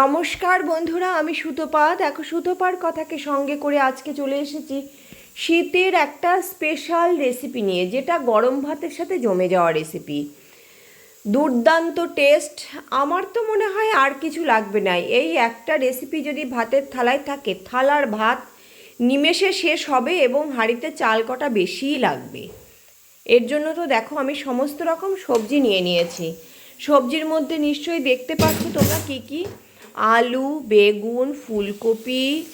নমস্কার বন্ধুরা, আমি সুতপা দেখো সুতপার কথাকে সঙ্গে করে আজকে চলে এসেছি শীতের একটা স্পেশাল রেসিপি নিয়ে, যেটা গরম ভাতের সাথে জমে যাওয়া রেসিপি দুর্দান্ত টেস্ট আমার তো মনে হয় আর কিছু লাগবে না। এই একটা রেসিপি যদি ভাতের থালায় থাকে, থালার ভাত নিমেষে শেষ হবে এবং হাঁড়িতে চাল কটা বেশিই লাগবে। এর জন্য তো দেখো, আমি সমস্ত রকম সবজি নিয়ে নিয়েছি। সবজির মধ্যে নিশ্চয়ই দেখতে পাচ্ছ তোমরা কী কী? আলু, বেগুন, ফুলকপি,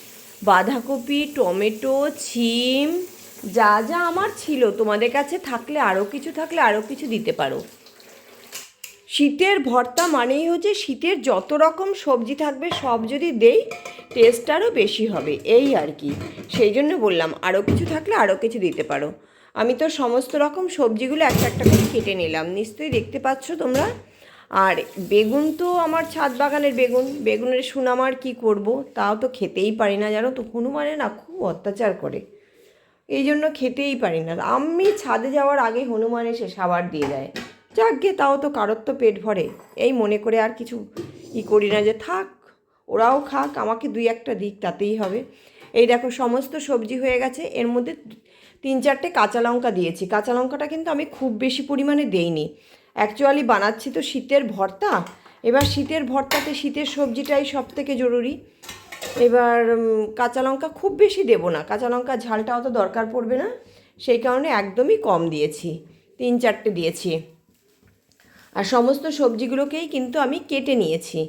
বাঁধাকপি, টমেটো, ছিম, যা যা আমার ছিল। তোমাদের কাছে থাকলে আরও কিছু থাকলে আরও কিছু দিতে পারো। শীতের ভর্তা মানেই হচ্ছে শীতের যত রকম সবজি থাকবে, সব যদি দেই টেস্ট আরও বেশি হবে। এই আর কি। সেই জন্য বললাম আরও কিছু থাকলে আরও কিছু দিতে পারো। আমি তো সমস্ত রকম সবজিগুলো একটা একটা করে কেটে নিলাম। নিশ্চয়ই দেখতে পাচ্ছ তোমরা? আর বেগুন তো আমার ছাদ বাগানের বেগুন। বেগুনের সুনাম আর কী করব? তাও তো খেতেই পারি না, জানো তো? হনুমানে না খুব অত্যাচার করে। এই জন্য খেতেই পারি না। আমি ছাদে যাওয়ার আগে হনুমান এসে সাবার দিয়ে দেয়। যাক গে, তাও তো কারোর তো পেট ভরে। এই মনে করে আর কিছু ই করি না যে থাক, ওরাও খাক, আমাকে দুই একটা দিক তাতেই হবে। এই দেখো, সমস্ত সবজি হয়ে গেছে। এর মধ্যে তিন চারটে কাঁচা লঙ্কা দিয়েছি। কাঁচা লঙ্কাটা কিন্তু আমি খুব বেশি পরিমাণে দেইনি। অ্যাকচুয়ালি বানাচ্ছি তো শীতের ভর্তা। এবার শীতের ভর্তাতে শীতের সবজিটাই সব থেকে জরুরি। এবার কাঁচা লঙ্কা খুব বেশি দেবো না। কাঁচা লঙ্কা ঝালটা অত দরকার পড়বে না। সেই কারণে একদমই কম দিয়েছি। তিন চারটে দিয়েছি। আর সমস্ত সবজিগুলোকেই কিন্তু আমি কেটে নিয়েছি।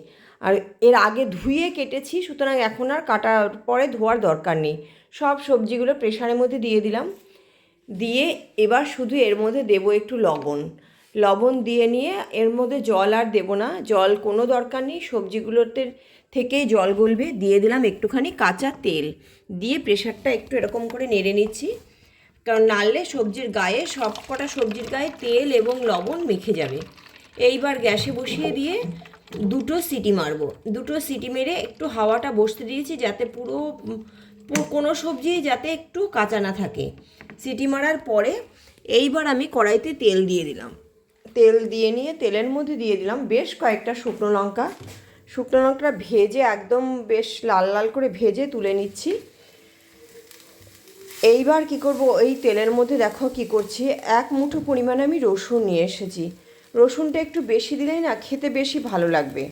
আর এর আগে ধুয়ে কেটেছি, সুতরাং এখন আর কাটার পরে ধোয়ার দরকার নেই। সব সবজিগুলো প্রেশারের মধ্যে দিয়ে দিলাম। দিয়ে এবার শুধু এর মধ্যে দেব একটু লবণ। লবণ দিয়ে নিয়ে এর মধ্যে জল আর দেবো না। জল কোনো দরকার নেই, সবজিগুলোতে থেকেই জল গলবে। দিয়ে দিলাম একটুখানি কাঁচা তেল। দিয়ে প্রেশারটা একটু এরকম করে নেড়ে নিচ্ছি। কারণ নাড়লে সবজির গায়ে, সব কটা সবজির গায়ে তেল এবং লবণ মেখে যাবে। এইবার গ্যাসে বসিয়ে দিয়ে দুটো সিটি মারবো। দুটো সিটি মেরে একটু হাওয়াটা বসতে দিয়েছি যাতে পুরো কোনো সবজি যাতে একটু কাঁচা না থাকে। সিটি মারার পরে এইবার আমি কড়াইতে তেল দিয়ে দিলাম। তেল দিয়ে নিয়ে, তেলের মধ্যে দিয়ে দিলাম বেশ কয়েকটা শুকনো লঙ্কা। শুকনো লঙ্কাটা ভেজে একদম বেশ লাল লাল করে ভেজে তুলে নিচ্ছি। এইবার কি করব? এই তেলের মধ্যে দেখো কি করছি। এক মুঠো পরিমাণে আমি রসুন নিয়ে এসেছি। রসুনটা একটু বেশি দিলেই না খেতে বেশি ভালো লাগবে।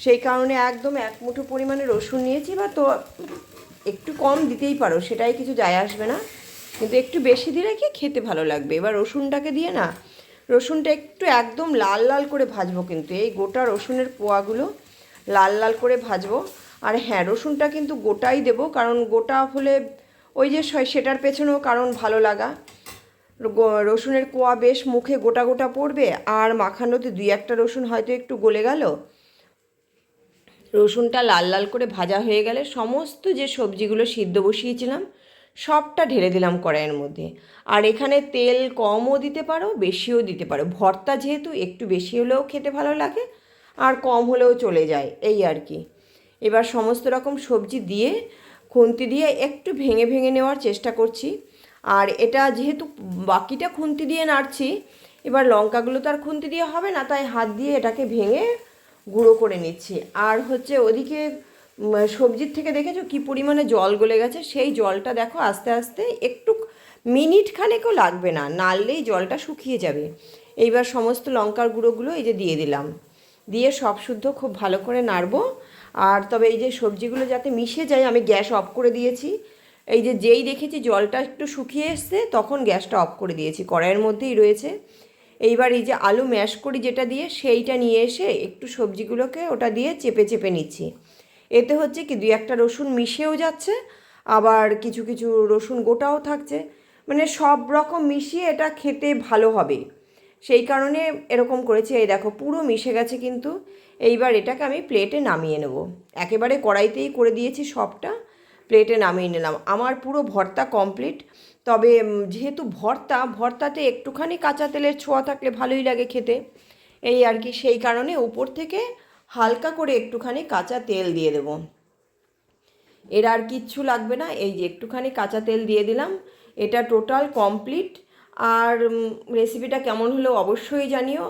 সেই কারণে একদম এক মুঠো পরিমাণে রসুন নিয়েছি। বা তো একটু কম দিতেই পারো, সেটাই কিছু যায় আসবে না। কিন্তু একটু বেশি দিলে কি খেতে ভালো লাগবে? এবার রসুনটাকে দিয়ে না রসুনটা একটু একদম লাল লাল করে ভাজবো কিন্তু। এই গোটা রসুনের পোয়াগুলো লাল লাল করে ভাজবো। আর হ্যাঁ রসুনটা কিন্তু গোটাই দেবো, কারণ গোটা হলে ওই যে সেটার পেছনেও কারণ ভালো লাগা। রসুনের কোয়া বেশ মুখে গোটা গোটা পড়বে, আর মাখানোতে দুই একটা রসুন হয়তো একটু গলে গেল। রসুনটা লাল লাল করে ভাজা হয়ে গেলে সমস্ত যে সবজিগুলো সিদ্ধ বসিয়েছিলাম সবটা ঢেলে দিলাম কড়াইয়ের মধ্যে। আর এখানে তেল কমও দিতে পারো, বেশিও দিতে পারো। ভর্তা যেহেতু একটু বেশি হলেও খেতে ভালো লাগে, আর কম হলেও চলে যায়, এই আর কি। এবার সমস্ত রকম সবজি দিয়ে, খুন্তি দিয়ে একটু ভেঙে ভেঙে নেওয়ার চেষ্টা করছি। আর এটা যেহেতু বাকিটা খুন্তি দিয়ে নাড়ছি, এবার লঙ্কাগুলো তো আর খুন্তি দিয়ে হবে না, তাই হাত দিয়ে এটাকে ভেঙে গুঁড়ো করে নিচ্ছি। আর হচ্ছে ওদিকে সবজির থেকে দেখেছ কি পরিমাণে জল গলে গেছে? সেই জলটা দেখো আস্তে আস্তে একটু মিনিট খানেকও লাগবে না, নাড়লেই জলটা শুকিয়ে যাবে। এইবার সমস্ত লঙ্কার গুঁড়োগুলো এই যে দিয়ে দিলাম। দিয়ে সব শুদ্ধ খুব ভালো করে নাড়বো। আর তবে এই যে সবজিগুলো যাতে মিশে যায়, আমি গ্যাস অফ করে দিয়েছি। এই যে যেই দেখেছি জলটা একটু শুকিয়ে এসছে, তখন গ্যাসটা অফ করে দিয়েছি, কড়াইয়ের মধ্যেই রয়েছে। এইবার এই যে আলু ম্যাশ করি যেটা দিয়ে, সেইটা নিয়ে এসে একটু সবজিগুলোকে ওটা দিয়ে চেপে চেপে নিচ্ছি। এতে হচ্ছে কি দুই একটা রসুন মিশেও যাচ্ছে, আবার কিছু কিছু রসুন গোটাও থাকছে। মানে সব রকম মিশিয়ে এটা খেতে ভালো হবে। সেই কারণে এরকম করেছি, এই দেখো পুরো মিশে গেছে কিন্তু। এইবার এটাকে আমি প্লেটে নামিয়ে নেব। একেবারে কড়াইতেই করে দিয়েছি সবটা প্লেটে নামিয়ে নিলাম। আমার পুরো ভর্তা কমপ্লিট তবে যেহেতু ভর্তা, ভর্তাতে একটুখানি কাঁচা তেলের ছোঁয়া থাকলে ভালোই লাগে খেতে। এই আর কি, সেই কারণে উপর থেকে হালকা করে একটুখানি কাঁচা তেল দিয়ে দেবো। এর আর কিচ্ছু লাগবে না, এই যে একটুখানি কাঁচা তেল দিয়ে দিলাম। এটা টোটাল কমপ্লিট। আর রেসিপিটা কেমন হলো অবশ্যই জানিও।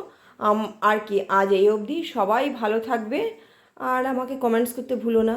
আর কি, আজ এই অবধি। সবাই ভালো থাকবে। আর আমাকে কমেন্টস করতে ভুলো না।